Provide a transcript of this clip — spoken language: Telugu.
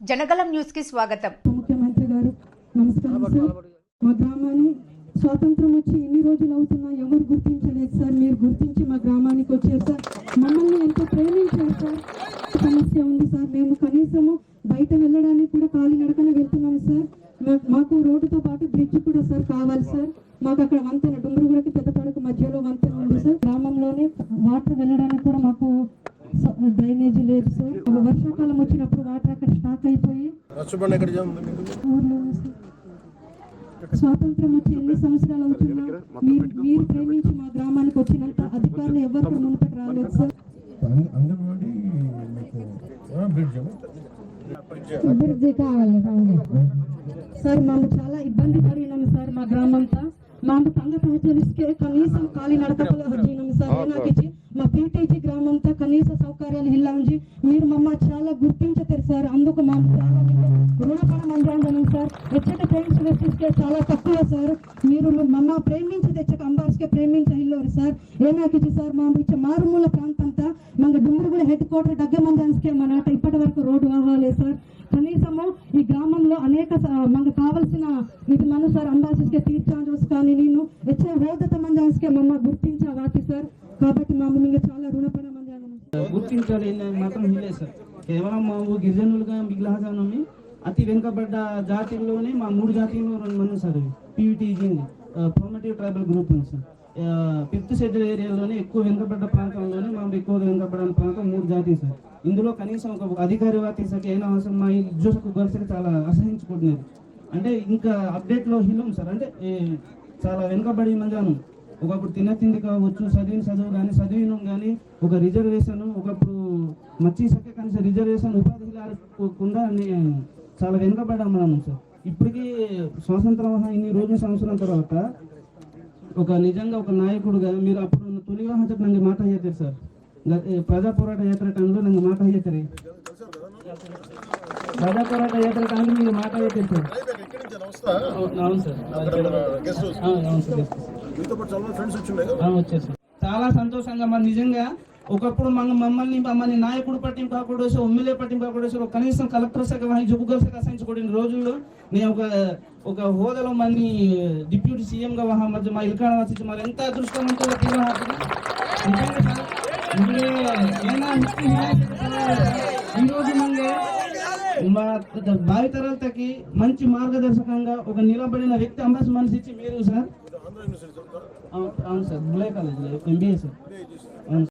జనగలం న్యూస్కి స్వాగతం. ముఖ్యమంత్రి గారు నమస్కారం మా గ్రామాన్ని స్వాతంత్రం వచ్చి ఎన్ని రోజులు అవుతున్నా ఎవరు గుర్తించలేదు సార్. మీరు గుర్తించి మా గ్రామానికి వచ్చారు సార్. మమ్మల్ని ఎంతో ప్రేమించారు సార్. సమస్య ఉంది సార్. మేము కనీసము బయట వెళ్ళడానికి కూడా కాలినడకన వెళ్తున్నాం సార్. మాకు రోడ్డుతో పాటు బ్రిడ్జ్ కూడా సార్ కావాలి సార్. మాకు అక్కడ వంతెన డుమ్రుగుడకి పెద్ద డ్రైనేజీ లేదు సార్. వర్షాకాలం వచ్చినప్పుడు వాటర్ అక్కడ స్టాక్ అయిపోయి. స్వాతంత్రం వచ్చి ఎన్ని సంవత్సరాలు అవుతున్నా మీరు మీరు ప్రేమించి మా గ్రామానికి వచ్చినంత అధికారులు ఎవరు మునుపటి రాలేదు సార్. అభివృద్ధి కావాలి సార్ మేము చాలా ఇబ్బంది పడినాం సార్ మా గ్రామంతా. మాకు సంఘ సహచరిస్తే కనీసం కాలి నడకలు వచ్చినాం సార్. ఏనాకిచ్చి మా పీటీజీ గ్రామంతా కనీస సౌకర్యాలు ఇలా ఉంచి మీరు మమ్మ చాలా గుర్తించతారు సార్. అందుకు మా చాలా అందాం సార్. ఎచ్చట వెచ్చిస్తే చాలా తక్కువ సార్. మీరు మమ్మ ప్రేమించి తెచ్చక అంబార్స్కే ప్రేమించ ఇల్లోరు సార్. ఏనాకిచ్చి సార్ మా ఇచ్చే మారుమూల ప్రాంతంతా మన డుమ్మిడిగూడ హెడ్ క్వార్టర్ దగ్గర మందాన్స్కే మన ఇప్పటి వరకు రోడ్డు కావాలి సార్. కనీసము ఈ గ్రామంలో అనేక మనకు కావలసిన ఇది మన సార్ అంబాసిస్కే తీర్చాంజోస్ కానీ నేను వచ్చే హోదత మందాన్స్కే మమ్మ గుర్తించవాటి సార్. కాబట్టి మా మీకు చాలా రుణపడమని గుర్తించాలి మాత్రం లేదు సార్. కేవలం మా ఊ గిరిజనులుగా మిగిలిన అతి వెనుకబడ్డ జాతుల్లోనే మా మూడు జాతీయులు రెండు మంది sir. PVTG formative tribal group ఉంది సార్. ఫిఫ్త్ షెడ్యూల్ ఏరియాలోనే ఎక్కువ వెనుకబడ్డ ప్రాంతంలోనే మా ఎక్కువగా వెనుకబడిన ప్రాంతం మూడు జాతీయ సార్. ఇందులో కనీసం ఒక అధికారి వాతీసకి అయినా అవసరం? మా ఉద్యోగకు గొలుసుకి చాలా అసహించుకుంటున్నారు అంటే ఇంకా అప్డేట్లో హిలం సార్. అంటే చాలా వెనుకబడి మందాను. ఒకప్పుడు తిన్న తిండి కావచ్చు చదివిన చదువు కానీ చదివిన కానీ ఒక రిజర్వేషన్ ఒకప్పుడు మచ్చి సఖ్య కనీసం రిజర్వేషన్ ఉపాధి లేకుండా చాలా వెనుకబడ్డాం మనం సార్. ఇప్పటికీ స్వాతంత్రం ఇన్ని రోజుల సంవత్సరం తర్వాత ఒక నిజంగా ఒక నాయకుడుగా మీరు అప్పుడు తొలి వివాహ చట్టం ನಂಗೆ మాట ಹೇಳ್ತೀರಿ సార్ గ- ఏ, ప్రజా పోరాట యాత్ర టైంలో ನಂಗೆ మాట ಹೇಳ್ತೀರಿ ప్రజా పోరాట యాత్ర టైంలో మీరు మాట ಹೇಳ್ತೀರಿ సార్ ఎక్కడి నుంచి నమస్తే అవును అవును సార్ అక్కడ మన గెస్ట్ హౌస్ అవును అవును సార్ మీతో పాటు చాలా ఫ్రెండ్స్ వచ్చిన్నాయి కదా ఆ, వచ్చారు సార్. చాలా సంతోషంగా మరి నిజంగా ఒకప్పుడు మన మమ్మల్ని మమ్మల్ని నాయకుడు పట్టింపు కాకూడదు ఎమ్మెల్యే పట్టింపు కాకూడదు కనీసం కలెక్టర్ శాఖ వాహి జబ్బుగల శాఖ అసహించుకోడిన రోజుల్లో నేను ఒక ఒక హోదాలో మన డిప్యూటీ సీఎం గా వహా మధ్య మా ఇల్కాడ వచ్చి మరి ఎంత అదృష్టం నిజంగా సార్, మంది మా భావితరాలకి మంచి మార్గదర్శకంగా ఒక నిలబడిన వ్యక్తి అంబాసి మనిషి ఇచ్చి మీరు సార్? అవును సార్. బులే కాలేజ్ ఎంబీఏ సార్.